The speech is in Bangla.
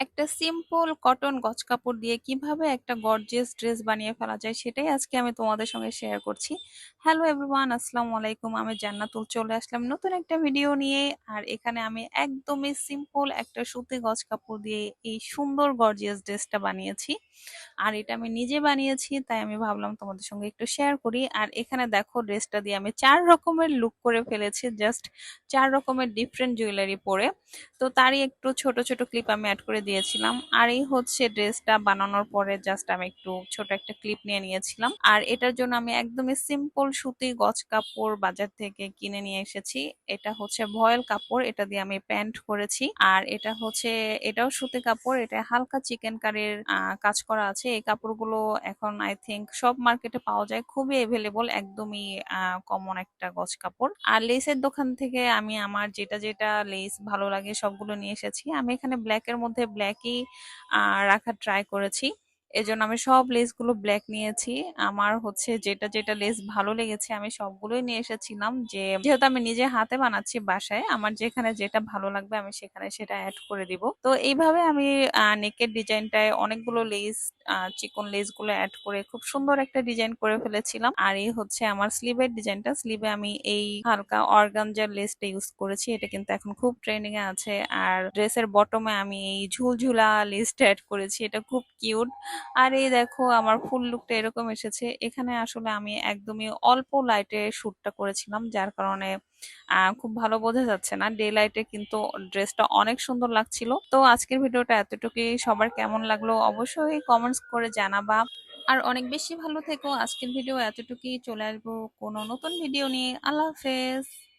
একটা সিম্পল কটন গজ কাপড় দিয়ে কীভাবে একটা গর্জিয়াস ড্রেস বানিয়ে ফেলা যায় সেটাই আজকে আমি তোমাদের সঙ্গে শেয়ার করছি। হ্যালো এভরিওয়ান আসসালামু আলাইকুম, আমি জান্নাতুল চলে আসলাম নতুন একটা ভিডিও নিয়ে। আর এখানে আমি একদমই সিম্পল একটা সুতি গজ কাপড় দিয়ে এই সুন্দর গর্জিয়াস ড্রেসটা বানিয়েছি। আর এটা আমি নিজে বানিয়েছি, তাই আমি ভাবলাম তোমাদের সঙ্গে একটু শেয়ার করি। আর এখানে দেখো ড্রেসটা দিয়ে আমি চার রকমের লুক করে ফেলেছি জাস্ট চার রকমের ডিফারেন্ট জুয়েলারি পরে। তো তারই একটু ছোট ছোট ক্লিপ আমি অ্যাড করে দিয়েছিলাম। আর এই হচ্ছে ড্রেসটা বানানোর পরে জাস্ট আমি একটু ছোট একটা ক্লিপ নিয়ে নিয়েছিলাম। আর এটার জন্য আমি একদমই সিম্পল সুতি গজ কাপড় বাজার থেকে কিনে নিয়ে এসেছি। এটা হচ্ছে ভয়েল কাপড়, এটা দিয়ে আমি প্যান্ট করেছি। আর এটা হচ্ছে, এটাও সুতি কাপড়, এটা হালকা চিকেন কারির কাজ করা আছে। এই কাপড়গুলো এখন আই থিংক সব মার্কেটে পাওয়া যায়। খুবই এভেলেবল একদমই কমন একটা গজ কাপড়। আর লেসের দোকান থেকে আমি আমার যেটা যেটা লেস ভালো লাগে সবগুলো নিয়ে এসেছি। আমি এখানে ব্ল্যাকের মধ্যে ব্ল্যাকই রাখার ট্রাই করেছি। এজন্য আমি সব লেসগুলো ব্ল্যাক নিয়েছি। আমার হচ্ছে যেটা যেটা লেস ভালো লেগেছে আমি সবগুলোই নিয়ে এসেছিলাম যে, যেহেতু আমি নিজে হাতে বানাচ্ছি বাসায়, আমার যেখানে যেটা ভালো লাগবে আমি সেখানে সেটা অ্যাড করে দিব। তো এইভাবে আমি নেকের ডিজাইনটায় অনেকগুলো লেস চিকন লেসগুলো অ্যাড করে খুব সুন্দর একটা ডিজাইন করে ফেলেছিলাম। আর এই হচ্ছে আমার স্লিভের ডিজাইনটা স্লিভে আমি এই হালকা অর্গানজার লেসটা ইউজ করেছি। এটা কিন্তু এখন খুব ট্রেন্ডিং এ আছে। আর ড্রেসের বটমে আমি এই ঝুলঝুলা লেসটা অ্যাড করেছি। এটা খুব কিউট আর এই দেখো, আমার ফুল লুকটা এরকম এসেছে। এখানে আসলে আমি একদমই অল্প লাইটে শ্যুটটা করেছিলাম, যার কারণে খুব ভালো বোঝা যাচ্ছে না। ডে লাইটে কিন্তু ড্রেসটা অনেক সুন্দর লাগছিল। তো আজকের ভিডিওটা এতটুকুই। সবার কেমন লাগল অবশ্যই কমেন্টস করে জানাবা। আর অনেক বেশি ভালো থেকো। আজকের ভিডিও এতটুকুই। চলে আসব কোনো নতুন ভিডিও নিয়ে। আল্লাহ হাফেজ।